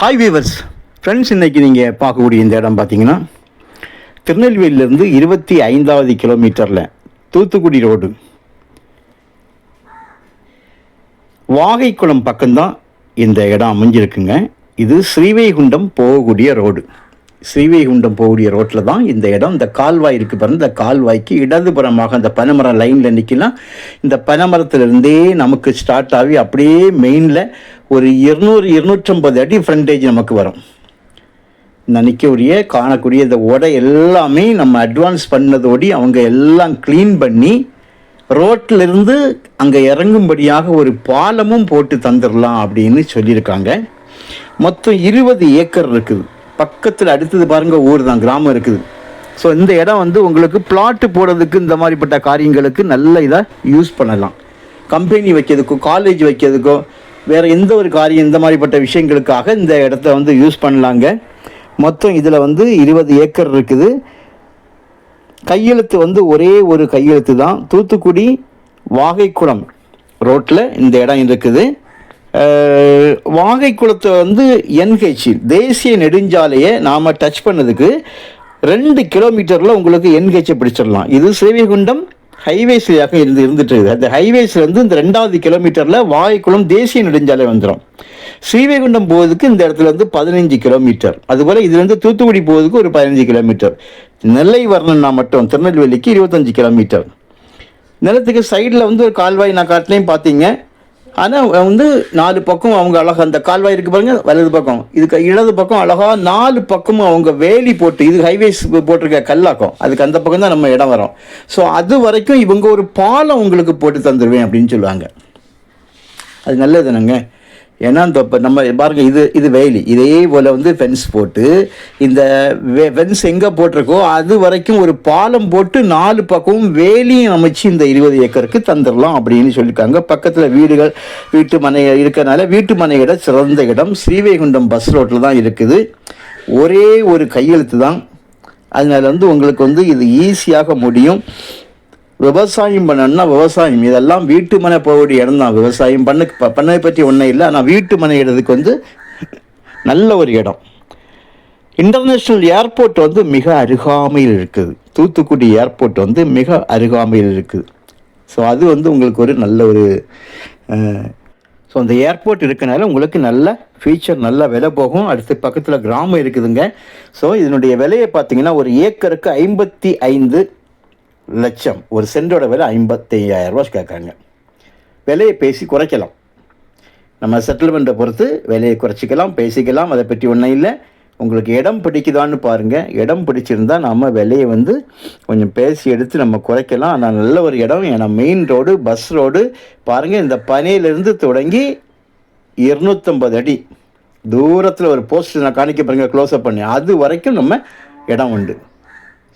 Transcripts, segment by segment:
Hi viewers friends இன்னைக்கு நீங்கள் பார்க்கக்கூடிய இந்த இடம் பார்த்தீங்கன்னா திருநெல்வேலியிலேருந்து இருபத்தி ஐந்தாவது கிலோமீட்டரில் தூத்துக்குடி ரோடு வாகைக்குளம் பக்கம்தான் இந்த இடம் அமைஞ்சிருக்குங்க. இது ஸ்ரீவைகுண்டம் போகக்கூடிய ரோடு ஸ்ரீவைகுண்டம் போகக்கூடிய ரோட்டில் தான் இந்த இடம். இந்த கால்வாய் இருக்கு பாருங்க. இந்த கால்வாய்க்கு இடதுபுறமாக அந்த பனைமரம் லைனில் நிற்கலாம் இந்த பனைமரத்துலேருந்தே நமக்கு ஸ்டார்ட் ஆகி அப்படியே மெயினில் ஒரு இருநூறு இருநூற்றம்பது அடி ஃப்ரண்டேஜ் நமக்கு வரும். இந்த நிற்கக்கூடிய காணக்கூடிய இந்த உடை எல்லாமே நம்ம அட்வான்ஸ் பண்ணதோடி அவங்க எல்லாம் க்ளீன் பண்ணி ரோட்டிலிருந்து இருந்து அங்கே இறங்கும்படியாக ஒரு பாலமும் போட்டு தந்துடலாம் அப்படின்னு சொல்லியிருக்காங்க. மொத்தம் இருபது ஏக்கர் இருக்குது. பக்கத்தில் அடுத்தது பாருங்கள் ஊர் தான் கிராமம் இருக்குது. ஸோ இந்த இடம் வந்து உங்களுக்கு பிளாட்டு போடுறதுக்கு இந்த மாதிரிப்பட்ட காரியங்களுக்கு நல்ல இதாக யூஸ் பண்ணலாம். கம்பெனி வைக்கிறதுக்கோ காலேஜ் வைக்கிறதுக்கோ வேறு எந்த ஒரு காரியம் இந்த மாதிரிப்பட்ட விஷயங்களுக்காக இந்த இடத்த வந்து யூஸ் பண்ணலாங்க. மொத்தம் இதில் வந்து இருபது ஏக்கர் இருக்குது. கையெழுத்து வந்து ஒரே ஒரு கையெழுத்து தான் தூத்துக்குடி வாகைக்குளம் ரோட்டில் இந்த இடம் இருக்குது. வாகை வாகைக்குளத்தை வந்து என்ஹெச் தேசிய நெடுஞ்சாலையை நாம் டச் பண்ணதுக்கு ரெண்டு கிலோமீட்டரில் உங்களுக்கு என்ஹெச்சை பிடிச்சிடலாம். இது ஸ்ரீவைகுண்டம் ஹைவேஸ்லையாக இருந்து இருந்துட்டு இருக்குது. அந்த ஹைவேஸ்லேருந்து இந்த ரெண்டாவது கிலோமீட்டரில் வாகைக்குளம் தேசிய நெடுஞ்சாலை வந்துடும் ஸ்ரீவைகுண்டம் போவதுக்கு இந்த இடத்துல வந்து பதினஞ்சு கிலோமீட்டர் அதுபோல் இதுலேருந்து தூத்துக்குடி போவதுக்கு ஒரு பதினஞ்சு கிலோமீட்டர் நெல்லை வரணும்னா மட்டும் திருநெல்வேலிக்கு இருபத்தஞ்சி கிலோமீட்டர் நிலத்துக்கு சைடில் வந்து ஒரு கால்வாய் நான் காட்டிலையும் பார்த்தீங்க ஆனால் வந்து நாலு பக்கம் அவங்க அழகாக அந்த கால்வாய் இருக்கு பாருங்க வலது பக்கம். இதுக்கு இடது பக்கம் அழகா நாலு பக்கமும் அவங்க வேலி போட்டு இது ஹைவேஸ் போட்டிருக்க கல்லாக்கம். அதுக்கு அந்த பக்கம் தான் நம்ம இடம் வரும். ஸோ அது வரைக்கும் இவங்க ஒரு பாலம் உங்களுக்கு போட்டு தந்துடுவேன் அப்படின்னு சொல்லுவாங்க. அது நல்லதுனுங்க ஏன்னா இந்த இப்போ நம்ம பாருங்க இது இது வேலி இதே போல் வந்து ஃபென்ஸ் போட்டு இந்த ஃபென்ஸ் எங்கே போட்டிருக்கோ அது வரைக்கும் ஒரு பாலம் போட்டு நாலு பக்கமும் வேலியும் அமைச்சு இந்த இருபது ஏக்கருக்கு தந்துடலாம் அப்படின்னு சொல்லியிருக்காங்க. பக்கத்தில் வீடுகள் வீட்டு மனை இருக்கிறனால வீட்டு மனையிட சிறந்த இடம். ஸ்ரீவைகுண்டம் பஸ் ரோட்டில் தான் இருக்குது. ஒரே ஒரு கையெழுத்து தான். அதனால் வந்து உங்களுக்கு வந்து இது ஈஸியாக முடியும். விவசாயம் பண்ணணும்னா விவசாயம். இதெல்லாம் வீட்டு மனை போகக்கூடிய இடம் தான். விவசாயம் பண்ண ப- பண்ணதை பற்றி ஒன்றும் இல்லை. ஆனால் வீட்டு மனை இடத்துக்கு வந்து நல்ல ஒரு இடம். இன்டர்நேஷ்னல் ஏர்போர்ட் வந்து மிக அருகாமையில் இருக்குது. தூத்துக்குடி ஏர்போர்ட் வந்து மிக அருகாமையில் இருக்குது. ஸோ அது வந்து உங்களுக்கு ஒரு நல்ல ஒரு ஸோ அந்த ஏர்போர்ட் இருக்கனால உங்களுக்கு நல்ல ஃபியூச்சர் நல்ல விலை போகும். அடுத்து பக்கத்தில் கிராமம் இருக்குதுங்க. ஸோ இதனுடைய விலையை பார்த்தீங்கன்னா ஒரு ஏக்கருக்கு ஐம்பத்தி ஐந்து லட்சம். ஒரு சென்டோட விலை ஐம்பத்தி கேட்குறாங்க விலையை பேசி குறைக்கலாம். நம்ம செட்டில்மெண்ட்டை பொறுத்து விலையை குறைச்சிக்கலாம் பேசிக்கலாம் அதை பற்றி ஒன்றும் இல்லை. உங்களுக்கு இடம் பிடிக்குதான்னு பாருங்கள் இடம் பிடிச்சிருந்தா நம்ம விலையை வந்து கொஞ்சம் பேசி எடுத்து நம்ம குறைக்கலாம். ஆனால் நல்ல ஒரு இடம். ஏன்னா மெயின் ரோடு பஸ் ரோடு பாருங்கள் இந்த பனையிலேருந்து தொடங்கி இருநூத்தம்பது அடி தூரத்தில் ஒரு போஸ்ட் நான் காணிக்க பாருங்கள் க்ளோஸ்அப் பண்ணி. அது வரைக்கும் நம்ம இடம் உண்டு.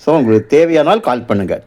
ஸோ உங்களுக்கு தேவையானால் கால் பண்ணுங்கள்